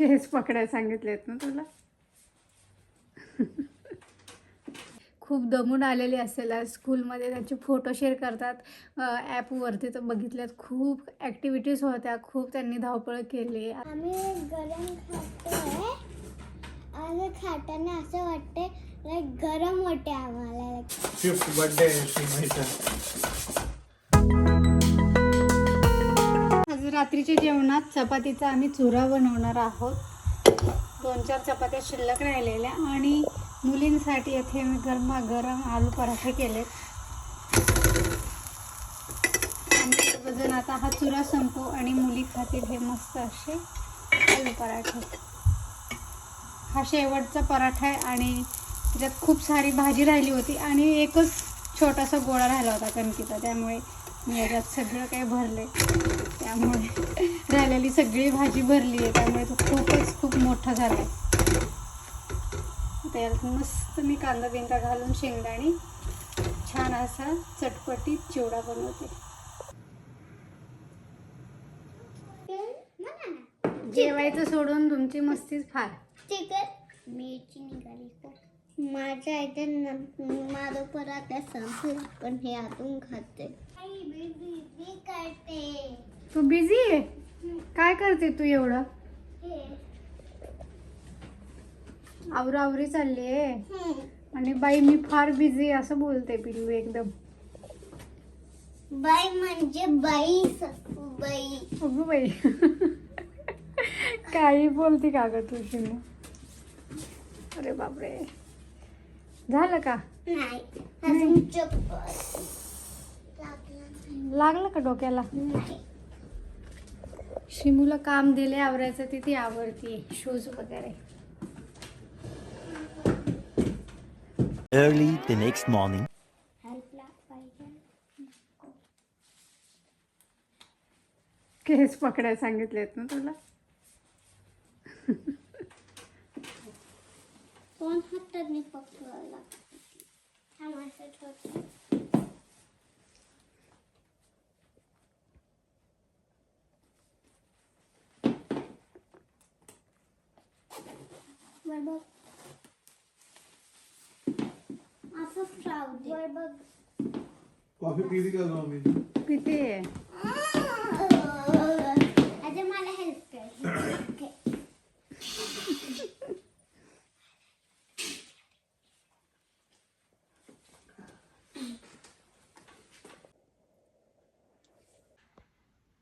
केस पकडायला सांगितलेत ना तुला? खूप दमून आलेली असेल आज स्कूलमध्ये. त्यांचे फोटो शेअर करतात. ॲपवरती तर बघितल्यात. खूप ॲक्टिव्हिटीज होत्या. खूप त्यांनी धावपळ केली. आम्ही गरम आणि खाताना असं वाटतंय लाईक गरम होते आम्हाला. आज रात्रीच्या जेवणात चपातीचा आम्ही चुरा बनवणार आहोत. दोन चार चपात्या शिल्लक राहिलेल्या आणि मुलींसाठी येथे मी गरमागरम आलू पराठे केलेत. आणि सर्वजण आता हा चुरा संपू आणि मुली खातील हे मस्त असे आलू पराठे. हा शेवटचा पराठा आहे आणि त्याच्यात खूप सारी भाजी राहिली होती आणि एकच छोटासा गोळा राहिला होता कणकीचा. त्यामुळे मी याच्यात सगळं काही भरले. त्यामुळे राहिलेली सगळी भाजी भरली आहे त्यामुळे तो खूपच खूप मोठा झाला आहे त्यात मस्त मी कांदा बिंदा घालून शेंगदाणी छान असा चटपटीत चिवडा बनवते. जेवायचं सोडून तुमची मस्तीच फार. मिरची निघाली माझ्या आयत्या माझं परत संपलं पण हे आतून खाते. तू बिझी आहे? काय करते तू एवढं. आवरावरी चालली आहे. आणि बाई मी फार बिझी असं बोलते पिल्लू एकदम. बाई म्हणजे बाई बाई अगं बाई. काही बोलती का ग तू शिनू अरे बापरे. झालं का? नाही. लागलं का डोक्याला? शिमूला काम दिले आवरायचं ती ती आवडती शूज वगैरे. Early the next morning. केस पकडायला सांगितलेत ना तुला? दोन हातांनी पकडायला हा माझा छोटा वर बघ असंच राहू दे वर बघ कॉफी पिली का गं मी किती आहे आता मला हेल्प कर ओके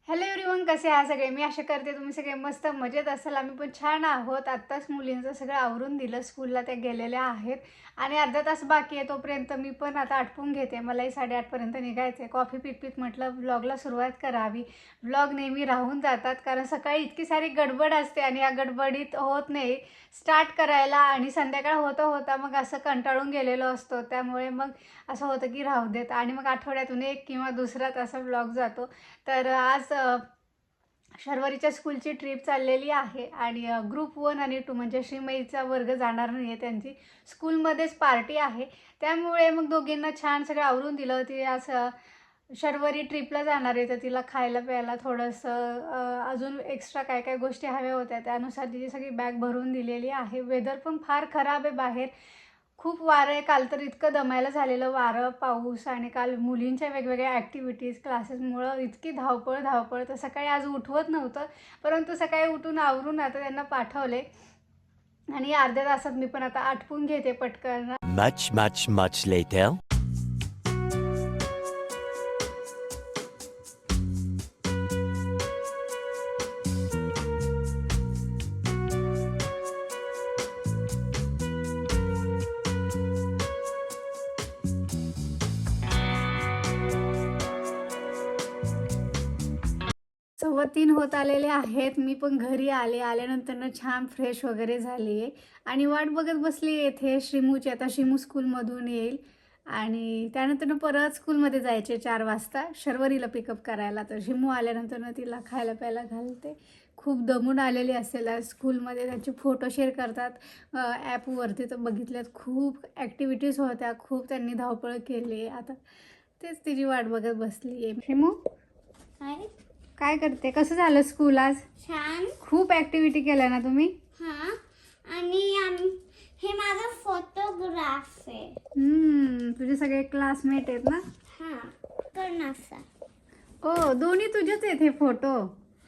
हॅलो एव्हरीवन कसे आहात सगळे? मी आशा करते तुम्ही सगळे मस्त मजेत असाल. आम्ही पण छान आहोत. आत्ताच मुलींचं सगळं आवरून दिलं. स्कूलला त्या गेलेल्या आहेत. आणि अर्धा तास बाकी आहे तोपर्यंत मी पण आता आटपून घेते. मलाही साडेआठपर्यंत निघायचं आहे कॉफी पीत पीत म्हटलं ब्लॉगला सुरुवात करावी. ब्लॉग नेहमी राहून जातात. कारण सकाळी इतकी सारी गडबड असते आणि या गडबडीत होत नाही. स्टार्ट करायला आणि संध्याकाळ होता होता मग असं कंटाळून गेलेलो असतो. त्यामुळे मग असं होतं की राहू देत. आणि मग आठवड्यातून एक किंवा दुसराच असा ब्लॉग जातो. तर आज शर्वरीच्या स्कूलची ट्रिप चाललेली आहे आणि ग्रुप वन आणि टू म्हणजे श्रीमईचा वर्ग जाणार नाही आहे त्यांची. स्कूलमध्येच पार्टी आहे. त्यामुळे मग दोघींना छान सगळं आवरून दिलं. ती असं शर्वरी ट्रिपला जाणार आहे. तर तिला खायला प्यायला थोडंसं अजून एक्स्ट्रा काय काय गोष्टी हव्या होत्या. त्यानुसार तिची सगळी बॅग भरून दिलेली आहे. वेदर पण फार खराब आहे बाहेर. खूप वारं आहे. काल तर इतकं दमायला झालेलं वारं पाऊस आणि काल मुलींच्या वेगवेगळ्या ॲक्टिव्हिटीज क्लासेसमुळं इतकी धावपळ धावपळ. तर सकाळी आज उठवत नव्हतं परंतु सकाळी उठून आवरून आता त्यांना पाठवले. आणि अर्ध्या तासात मी पण आता आटपून घेते पटकन. Much much much later. सव्वा तीन होत आलेले आहेत. मी पण घरी आले. आल्यानंतर छान फ्रेश वगैरे झाली आहे. आणि वाट बघत बसली येथे श्रीमूची. आता श्रीमू स्कूलमधून येईल. आणि त्यानंतर परत स्कूलमध्ये जायचे चार वाजता. शर्वरीला पिकअप करायला. तर श्रीमू आल्यानंतर तिला खायला प्यायला घालते. खूप दमून आलेली असेल. स्कूलमध्ये त्यांचे फोटो शेअर करतात. ॲपवरती तर बघितल्यात. खूप ॲक्टिव्हिटीज होत्या. खूप त्यांनी धावपळ केली. आता तेच तिची वाट बघत बसली आहे. श्रीमू? हाय काय करते? कसं झालं स्कूल आज? छान. खूप ऍक्टिव्हिटी केल्या ना तुम्ही? हा. आणि आम- हे माझा फोटोग्राफ आहे. हम्म, तुझे सगळे क्लासमेट आहेत ना? हा कर्णाचा. ओ दोन्ही तुझेच आहेत हे फोटो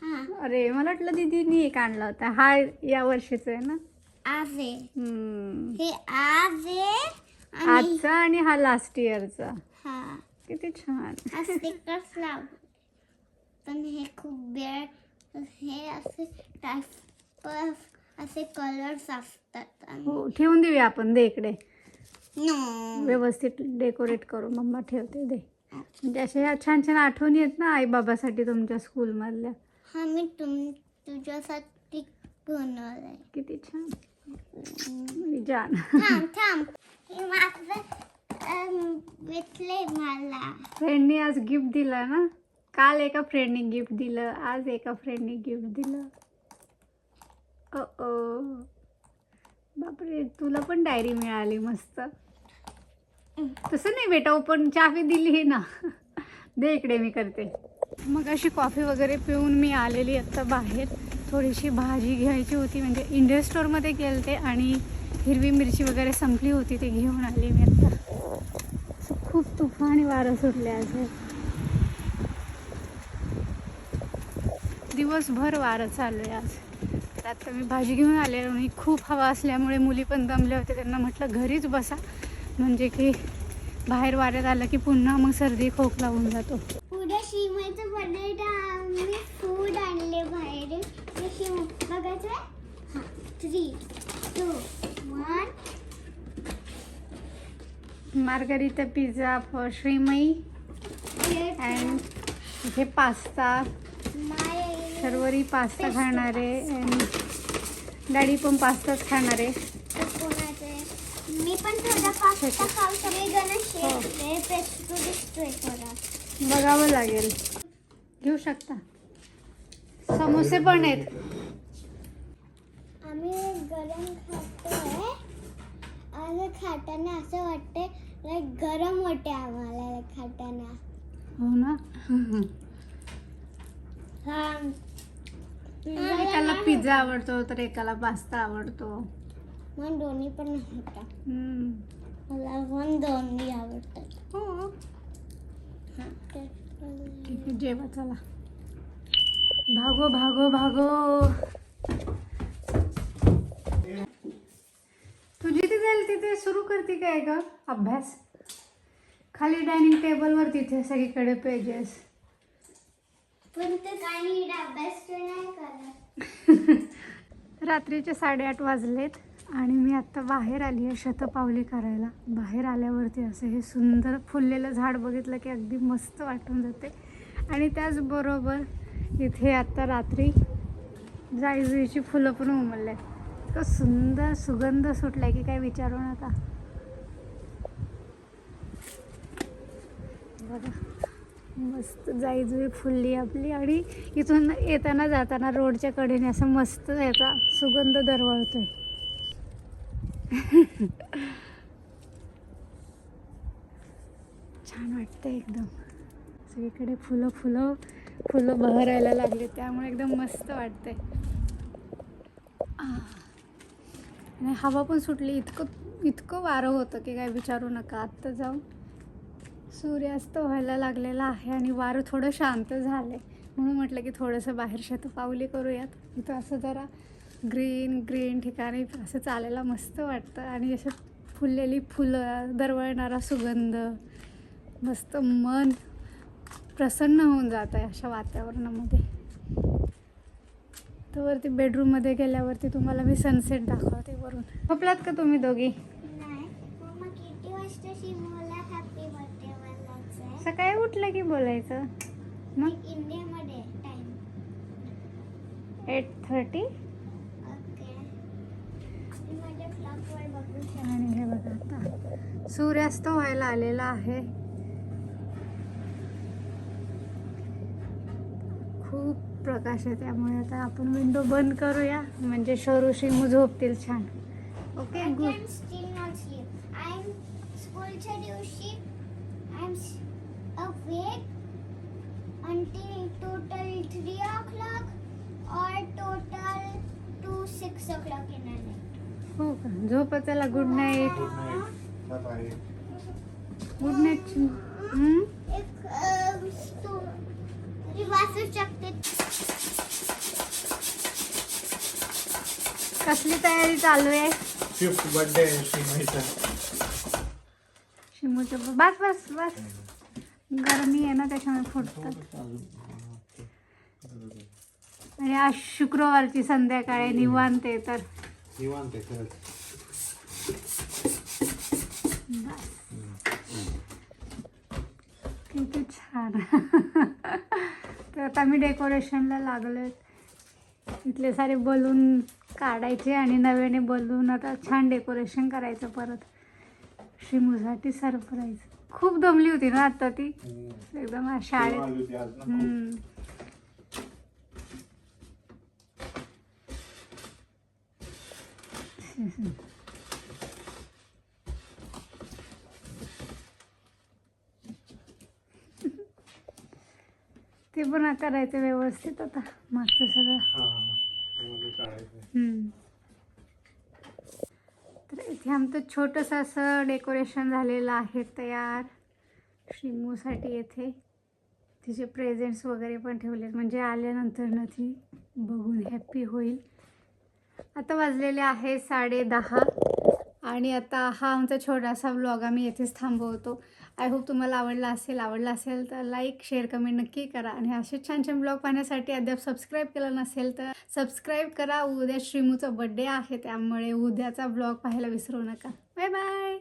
हा. अरे मला वाटलं दीदीनी एक आणला होता. हा या वर्षीचा आहे ना? आज आहे. हम्म. हे आज आहे आणि आजचा आणि हा लास्ट इयरचा हा. किती छान. हा स्टिकर्स लाव. पण हे खूप वेळ हे असे टाईप असे कलर्स असतात हो ठेवून देऊया आपण दे इकडे. व्यवस्थित डेकोरेट करू मम्मा ठेवते दे. म्हणजे अशा छान छान आठवणी आहेत ना आई बाबासाठी तुमच्या स्कूलमधल्या. हा मी तुम तुझ्यासाठी बनवलंय. किती छान. जान थांब थांब. हे माझं मला. फ्रेंडनी आज गिफ्ट दिलं ना? काल एका फ्रेंडने गिफ्ट दिलं आज एका फ्रेंडने गिफ्ट दिलं. ओ ओ बापरे तुला पण डायरी मिळाली मस्त. तसं नाही बेटा पण चाफी दिली आहे ना. दे इकडे मी करते. मग अशी कॉफी वगैरे पिऊन मी आलेली आत्ता बाहेर. थोडीशी भाजी घ्यायची होती म्हणजे इंडिया स्टोअरमध्ये गेलते आणि हिरवी मिरची वगैरे संपली होती ती घेऊन आली मी आत्ता खूप तुफान वारं सुटले आज दिवसभर वारं चालू आहे आज. आता मी भाजी घेऊन आले आणि खूप हवा असल्यामुळे मुली पण दमले होते. त्यांना म्हटलं घरीच बसा. म्हणजे की बाहेर वाऱ्यात आलं की पुन्हा मग सर्दी खोकला होऊन जातो. उद्या बर्थडे आम्ही फूड आणले बाहेर. ते शिम बघायचं हां three two one margherita pizza for Shrimayi and इथे पास्ता. माय सर्वरी पास्ता खाणारे अँड डॅडी पण पास्ताच खाणारे. कोणाचे? मी पण थोडा पास्ता खाऊ सगळे थोडा. बघावं लागेल. घेऊ शकता. समोसे पण आहेत. आम्ही गरम खातोय. आणि खाताना असं वाटतंय लाईक गरम होते आम्हाला खाताना. हो ना? हा. एकाला पिझ्झा आवडतो तर एकाला पास्ता आवडतो. मग दोन्ही पण हम्म. मला पण दोन्ही आवडतात. हो. हा, तर ठीक आहे जेवा चला. भागो भागो भागो. तू जिथे जाईल तिथे सुरू करते काय ग? अभ्यास. खाली डायनिंग टेबलवर तिथे सगळीकडे पेजेस पण ते काही अभ्यास नाही करत. रात्रीचे साडेआठ वाजलेत आणि मी आत्ता बाहेर आली आहे शतपावली करायला. बाहेर आल्यावरती असं हे सुंदर फुललेलं झाड बघितलं की अगदी मस्त वाटून जाते. आणि त्याचबरोबर इथे आत्ता रात्री जाईजुईची फुलं पण उमलले इतकं सुंदर सुगंध सुटलाय की काय विचारू नका. बघा. मस्त जाईजुई फुलली आपली आणि इथून येताना जाताना रोडच्या कडेने असं मस्त याचा सुगंध दरवळतोय. छान वाटतंय एकदम. सगळीकडे फुलं फुलं फुलं बहरायला लागले त्यामुळे एकदम मस्त वाटतंय. आणि हवा पण सुटली इतकं इतकं वारं होतं की काय विचारू नका. आत्ता जाऊन सूर्यास्त व्हायला लागलेला आहे आणि वारं थोडं शांत झालं आहे म्हणून म्हटलं की थोडंसं बाहेर शतपावली करूयात. इथं असं जरा ग्रीन ग्रीन ठिकाणी असं चालायला मस्त वाटतं. आणि असं फुललेली फुलं दरवळणारा सुगंध मस्त मन प्रसन्न होऊन जात आहे अशा वातावरणामध्ये. तर वरती बेडरूममध्ये गेल्यावरती तुम्हाला मी सनसेट दाखवते वरून. झोपलात का तुम्ही दोघी? सकाळी उठलं की बोलायचं. मग? इंडियामध्ये टाइम एट थर्टी? आणि हे बघा आता. सूर्यास्त व्हायला आलेला आहे. खूप प्रकाश आहे त्यामुळे आता आपण विंडो बंद करूया. म्हणजे शोरूशी झोपतील छान. Okay good can still not sleep. I'm स्कूलच्या दिवशी I'm awake until total three o'clock और total two six o'clock in the night हो का? झोप चला good night. Good night bye bye good night एक अं, स्टोरी वाचू शकते. कसली तयारी चालू आहे? फिफ्थ बर्थडे आहे शिमूच्या बस बस बस. गरमी आहे ना त्याच्यामुळे फुटतात आणि आज शुक्रवारची संध्याकाळी निवांत आहे तर. निवांत आहे किती छान. तर आता मी डेकोरेशनला लागलोय. इथले सारे बलून काढायचे आणि नव्याने बलून आता छान डेकोरेशन करायचं परत. श्रीमूसाठी सरप्राईज. खूप दमली होती ना आता ती एकदम शाळेत. हम्म. ते पण करायचं व्यवस्थित आता मस्त सगळं. हम्म. तर इथे आमचं छोटंसं असं डेकोरेशन झालेलं आहे तयार. शिमूसाठी येथे. तिचे प्रेझेंट्स वगैरे पण ठेवले म्हणजे आल्यानंतर ना ती बघून हॅप्पी होईल. आता वाजलेले आहे साडे दहा. आणि आता हा आमचा छोटासा व्लॉग आम्ही येथेच थांबवतो. आय होप तुम्हाला आवडला असेल आवडला असेल तर लाईक शेअर कमेंट नक्की करा. आणि असे छान छान ब्लॉग पाहण्यासाठी अद्याप सबस्क्राईब केलं नसेल तर सबस्क्राईब करा. उद्या श्रीमूचा बड्डे आहे त्यामुळे उद्याचा ब्लॉग पाहायला विसरू नका. Bye bye